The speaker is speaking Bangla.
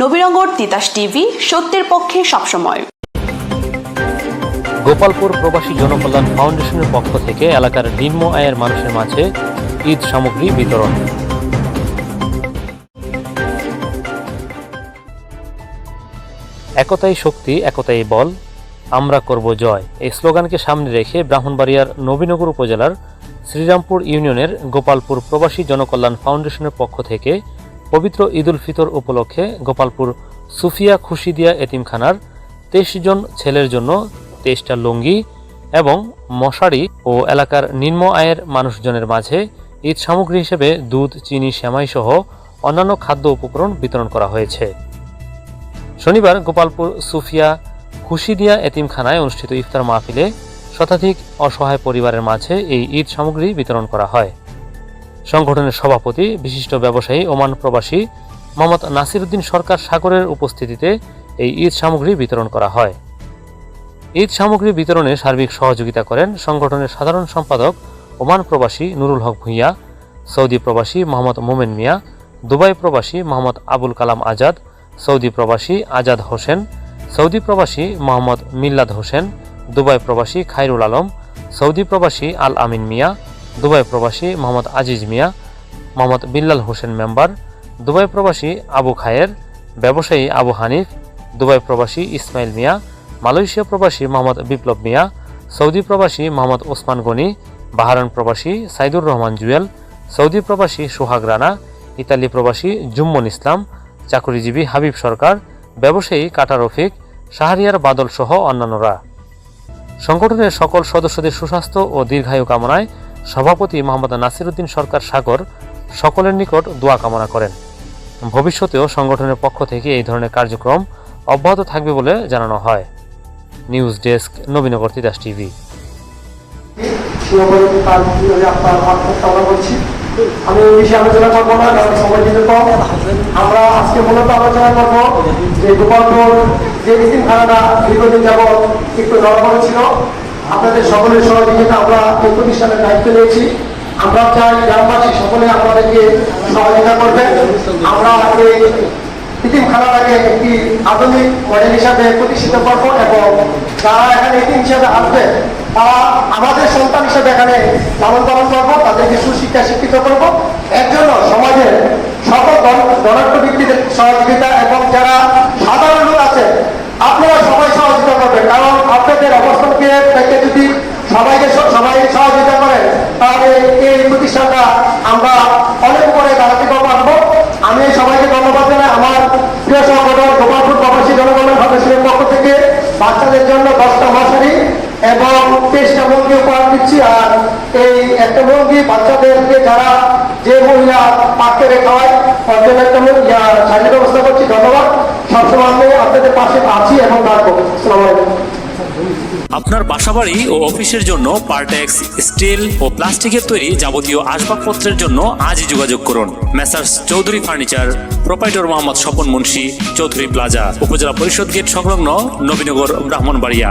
নবীনগর তিতাস টিভি, সত্যের পক্ষে সবসময়। গোপালপুর প্রবাসী জনকল্যাণ ফাউন্ডেশনের পক্ষ থেকে এলাকার নিম্ন আয়ের মানুষের মাঝে ঈদ সামগ্রী বিতরণ। একতাই শক্তি, একতাই বল, আমরা করব জয়। এই স্লোগানকে সামনে রেখে ব্রাহ্মণবাড়িয়ার নবীনগর উপজেলার শ্রীরামপুর ইউনিয়নের গোপালপুর প্রবাসী জনকল্যাণ ফাউন্ডেশনের পক্ষ থেকে পবিত্র ঈদুল ফিতর উপলক্ষে গোপালপুর সুফিয়া খুশিদিয়া এতিমখানার তেইশ জন ছেলের জন্য তেইশটা লুঙ্গি এবং মশারি ও এলাকার নিম্ন আয়ের মানুষজনের মাঝে ঈদ সামগ্রী হিসেবে দুধ, চিনি সেমাই সহ অন্যান্য খাদ্য উপকরণ বিতরণ করা হয়েছে। শনিবার গোপালপুর সুফিয়া খুশিদিয়া এতিমখানায় অনুষ্ঠিত ইফতার মাহফিলে শতাধিক অসহায় পরিবারের মাঝে এই ঈদ সামগ্রী বিতরণ করা হয়। সংগঠনের সভাপতি, বিশিষ্ট ব্যবসায়ী, ওমান প্রবাসী মোহাম্মদ নাসিরুদ্দিন সরকার সাগরের উপস্থিতিতে এই ঈদ সামগ্রী বিতরণ করা হয়। ঈদ সামগ্রী বিতরণে সার্বিক সহযোগিতা করেন সংগঠনের সাধারণ সম্পাদক ওমান প্রবাসী নুরুল হক ভূঁইয়া, সৌদি প্রবাসী মোহাম্মদ মোমেন মিয়া, দুবাই প্রবাসী মোহাম্মদ আবুল কালাম আজাদ, সৌদি প্রবাসী আজাদ হোসেন, সৌদি প্রবাসী মোহাম্মদ মিল্লাদ হোসেন, দুবাই প্রবাসী খাইরুল আলম, সৌদি প্রবাসী আল আমিন মিয়া দুবাই প্রবাসী মোহাম্মদ আজিজ মিয়া, মোহাম্মদ বিল্লাল হোসেন মেম্বার, দুবাই প্রবাসী আবু খায়ের, ব্যবসায়ী আবু হানিফ, দুবাই প্রবাসী ইসমাইল মিয়া, মালয়েশিয়া প্রবাসী মোহাম্মদ বিপ্লব মিয়া, সৌদি প্রবাসী মোহাম্মদ ওসমান গনি বাহারান প্রবাসী সাইদুর রহমান জুয়েল, সৌদি প্রবাসী সোহাগ রানা, ইতালি প্রবাসী জুম্মন ইসলাম, চাকরিজীবী হাবিব সরকার, ব্যবসায়ী কাটা রফিক, শাহরিয়ার বাদল সহ অন্যান্যরা। সংগঠনের সকল সদস্যদের সুস্বাস্থ্য ও দীর্ঘায়ু কামনায় সভাপতি মোহাম্মদ নাসিরুদ্দিন সরকার সাগর সকলের নিকট দোয়া কামনা করেন। ভবিষ্যতেও সংগঠনের পক্ষ থেকে এই ধরনের কার্যক্রম অব্যাহত থাকবে বলে জানানো হয়। News desk, Nabinagar Titas TV. আমি আলোচনা না, কারণ সময় দিতে কম। আমরা আজকে মূলত আলোচনা যে গোপালপুর যে দীর্ঘদিন যাব একটু নরবর ছিল আপনাদের সকলের সহযোগিতা আমরা এই প্রতিষ্ঠানের দায়িত্ব নিয়েছি। আমরা চাই গ্রামবাসী সকলে আমাদেরকে সহযোগিতা করবেন। আমরা এই ইতিমখানাটাকে একটি আধুনিক মডেল হিসাবে প্রতিষ্ঠিত করব এবং যারা এখানে ইতিম হিসাবে আসবে, তারা আমাদের সন্তান হিসেবে এখানে লালন পালন করব, তাদেরকে সুশিক্ষা শিক্ষিত করব। এর জন্য সমাজের সকল ধনাত্ম ব্যক্তিদের সহযোগিতা এবং যারা সাধারণ লোক আছে আপনারা সবাই সহযোগিতা করবেন কারণ আপনাদের অবস্থানকে থেকে যদি সবাইকে স- সবাই সহযোগিতা করে তাহলে এই প্রতিষ্ঠানটা আমরা অনেক উপরে দাঁড়াতে পারব আমি সবাইকে ধন্যবাদ জানাই আমার প্রিয় সংগঠন গোপালপুর প্রবাসী জনগণের ফাউন্ডেশনের পক্ষ থেকে বাচ্চাদের জন্য দশটা মশারি এবং তেইশটা মুরগি উপহার দিচ্ছি আর এই একটা মুরগি বাচ্চাদেরকে যারা যে মহিলা পাত্রে খাওয়ায় তার জন্য একটা শাড়ির ব্যবস্থা করছি, ধন্যবাদ। সবসময় আপনাদের পাশে আছি এবং থাকব আসসালামু আপনার বাসাবাড়ি ও অফিসের জন্য পার্টেক্স, স্টিল ও প্লাস্টিকের তৈরি যাবতীয় আসবাবপত্রের জন্য আজই যোগাযোগ করুন। Messrs Chowdhury furniture, proprietor Mohammad Swapan Munshi, Chowdhury plaza, upazila parishad gate সংলগ্ন Nabinagar, Brahmanbaria.